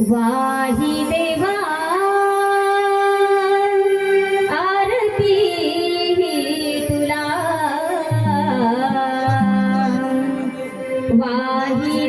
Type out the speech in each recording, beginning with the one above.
वाही देवा आरती तुला. वाही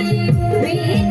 Read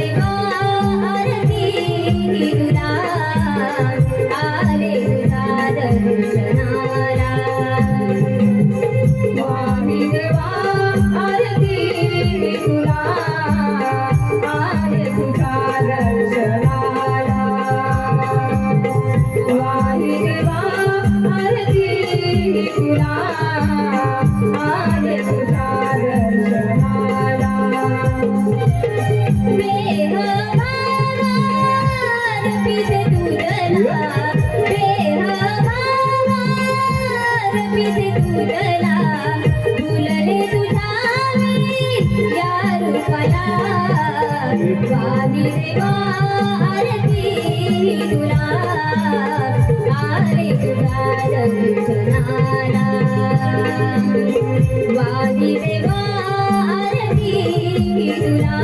वाही देवा रूपाला वाली देवा आरती तुला